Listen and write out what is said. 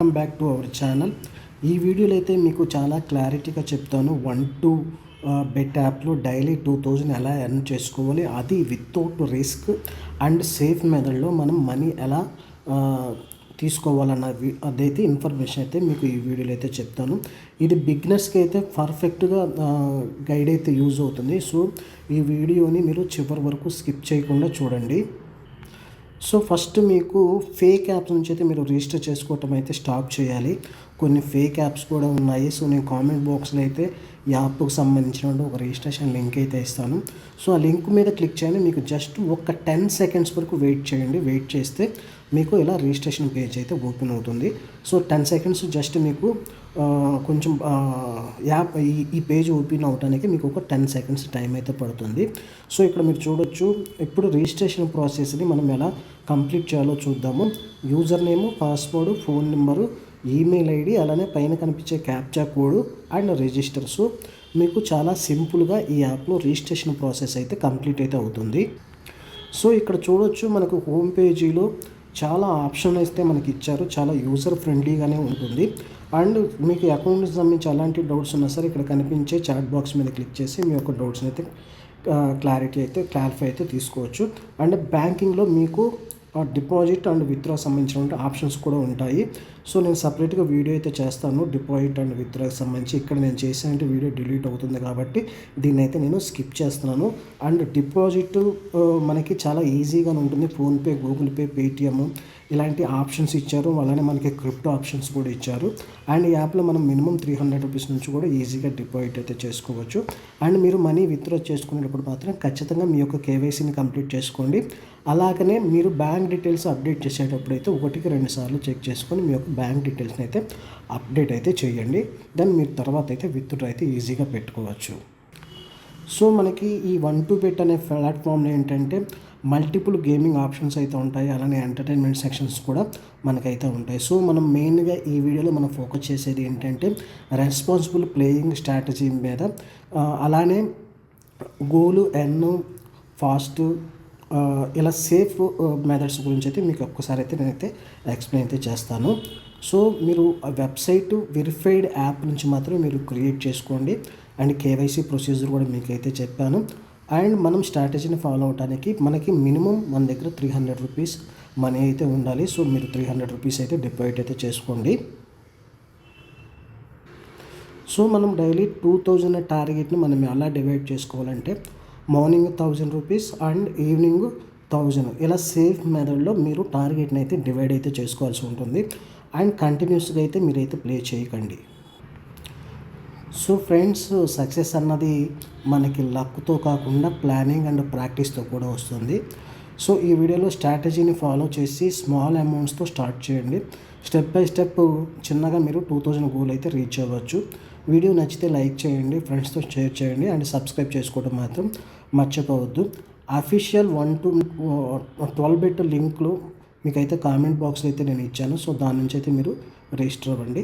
Welcome back to our channel ఈ వీడియోలో అయితే మీకు చాలా క్లారిటీగా చెప్తాను. వన్ టు బెట్ యాప్లో డైలీ టూ థౌజండ్ ఎలా ఎర్న్ చేసుకోవాలి అది వితౌట్ రిస్క్ అండ్ సేఫ్ మెథడ్లో మనం మనీ ఎలా తీసుకోవాలన్న అదైతే ఇన్ఫర్మేషన్ అయితే మీకు ఈ వీడియోలో అయితే చెప్తాను. ఇది బిగ్నర్స్కి అయితే పర్ఫెక్ట్గా గైడ్ అయితే యూజ్ అవుతుంది. సో ఈ వీడియోని మీరు చివరి వరకు స్కిప్ చేయకుండా చూడండి. సో ఫస్ట్ మీకు ఫేక్ యాప్స్ నుంచి అయితే మీరు రిజిస్టర్ చేసుకోవటం అయితే స్టాప్ చేయాలి. కొన్ని ఫేక్ యాప్స్ కూడా ఉన్నాయి. సో నేను కామెంట్ బాక్స్లో అయితే ఈ యాప్కి సంబంధించిన ఒక రిజిస్ట్రేషన్ లింక్ అయితే ఇస్తాను. సో ఆ లింక్ మీద క్లిక్ చేయండి. మీకు జస్ట్ ఒక టెన్ సెకండ్స్ వరకు వెయిట్ చేయండి. వెయిట్ చేస్తే మీకు ఇలా రిజిస్ట్రేషన్ పేజ్ అయితే ఓపెన్ అవుతుంది. సో టెన్ సెకండ్స్ జస్ట్ మీకు కొంచెం యాప్ ఈ ఈ పేజ్ ఓపెన్ అవడానికి మీకు ఒక టెన్ సెకండ్స్ టైం అయితే పడుతుంది. సో ఇక్కడ మీరు చూడొచ్చు ఇప్పుడు రిజిస్ట్రేషన్ ప్రాసెస్ని మనం ఎలా కంప్లీట్ చేయాలో చూద్దాము. User name password phone number email ID అలానే పైన కనిపించే క్యాప్చా కోడ్ అండ్ రిజిస్టర్స్ మీకు చాలా సింపుల్గా ఈ యాప్లో రిజిస్ట్రేషన్ ప్రాసెస్ అయితే కంప్లీట్ అయితే అవుతుంది. సో ఇక్కడ చూడొచ్చు మనకు హోమ్ పేజీలో చాలా ఆప్షన్ అయితే మనకి ఇచ్చారు. చాలా యూజర్ ఫ్రెండ్లీగానే ఉంటుంది. అండ్ మీకు అకౌంట్కి సంబంధించి అలాంటి డౌట్స్ ఉన్నా సరే ఇక్కడ కనిపించే చాట్ బాక్స్ మీద క్లిక్ చేసి మీ యొక్క డౌట్స్ని అయితే క్లారిటీ అయితే క్లారిఫై అయితే తీసుకోవచ్చు. అండ్ బ్యాంకింగ్లో మీకు డిపాజిట్ అండ్ విత్డ్రా సంబంధించిన ఆప్షన్స్ కూడా ఉంటాయి. సో నేను సపరేట్గా వీడియో అయితే చేస్తాను. డిపాజిట్ అండ్ విత్డ్రాకి సంబంధించి ఇక్కడ నేను చేసిన వీడియో డిలీట్ అవుతుంది కాబట్టి దీన్ని అయితే నేను స్కిప్ చేస్తున్నాను. అండ్ డిపాజిట్ మనకి చాలా ఈజీగా ఉంటుంది. ఫోన్పే గూగుల్ పే పేటిఎమ్ ఇలాంటి ఆప్షన్స్ ఇచ్చారు. అలానే మనకి క్రిప్టో ఆప్షన్స్ కూడా ఇచ్చారు. అండ్ ఈ యాప్లో మనం మినిమం త్రీ హండ్రెడ్ రూపీస్ నుంచి కూడా ఈజీగా డిపాజిట్ అయితే చేసుకోవచ్చు. అండ్ మీరు మనీ విత్డ్రా చేసుకునేటప్పుడు మాత్రం ఖచ్చితంగా మీ యొక్క కేవైసీని కంప్లీట్ చేసుకోండి. అలాగనే మీరు బ్యాంక్ డీటెయిల్స్ అప్డేట్ చేసేటప్పుడు అయితే ఒకటికి రెండు సార్లు చెక్ చేసుకొని మీ యొక్క బ్యాంక్ డీటెయిల్స్ని అయితే అప్డేట్ అయితే చేయండి. దెన్ మీరు తర్వాత అయితే విత్డ్రా అయితే ఈజీగా పెట్టుకోవచ్చు. సో మనకి ఈ వన్ టు బెట్ అనే ప్లాట్ఫామ్లో ఏంటంటే మల్టిపుల్ గేమింగ్ ఆప్షన్స్ అయితే ఉంటాయి. అలానే ఎంటర్టైన్మెంట్ సెక్షన్స్ కూడా మనకైతే ఉంటాయి. సో మనం మెయిన్గా ఈ వీడియోలో మనం ఫోకస్ చేసేది ఏంటంటే రెస్పాన్సిబుల్ ప్లేయింగ్ స్ట్రాటజీ మీద. అలానే గోలు ఎన్ ఫాస్ట్ ఇలా సేఫ్ మెథడ్స్ గురించి అయితే మీకు ఒక్కసారి అయితే నేనైతే ఎక్స్ప్లెయిన్ అయితే చేస్తాను. సో మీరు ఆ వెబ్సైట్ వెరిఫైడ్ యాప్ నుంచి మాత్రం మీరు క్రియేట్ చేసుకోండి. అండ్ కేవైసీ ప్రొసీజర్ కూడా మీకు అయితే చెప్పాను. అండ్ మనం స్ట్రాటజీని ఫాలో అవడానికి మనకి మినిమం మన దగ్గర త్రీ హండ్రెడ్ రూపీస్ మనీ అయితే ఉండాలి. సో మీరు త్రీ హండ్రెడ్ రూపీస్ అయితే డిపాజిట్ అయితే చేసుకోండి. సో మనం డైలీ టూ థౌజండ్ టార్గెట్ని మనం ఎలా డివైడ్ చేసుకోవాలంటే morning thousand rupees and evening thousand. ఇలా సేఫ్ మెథడ్లో మీరు టార్గెట్ని అయితే డివైడ్ అయితే చేసుకోవాల్సి ఉంటుంది. అండ్ కంటిన్యూస్గా అయితే మీరైతే ప్లే చేయకండి. సో ఫ్రెండ్స్ సక్సెస్ అన్నది మనకి లక్తో కాకుండా ప్లానింగ్ అండ్ ప్రాక్టీస్తో కూడా వస్తుంది. సో ఈ వీడియోలో స్ట్రాటజీని ఫాలో చేసి స్మాల్ అమౌంట్స్తో స్టార్ట్ చేయండి. స్టెప్ బై స్టెప్ చిన్నగా మీరు టూ థౌజండ్ గోల్ అయితే రీచ్ అవ్వచ్చు. వీడియో నచ్చితే లైక్ చేయండి ఫ్రెండ్స్తో షేర్ చేయండి అండ్ సబ్స్క్రైబ్ చేసుకోవడం మాత్రం మర్చిపోవద్దు. Official one two twelve bet లింక్లు మీకైతే కామెంట్ బాక్స్లో అయితే నేను ఇచ్చాను. సో దాని నుంచి అయితే మీరు రిజిస్టర్ అవ్వండి.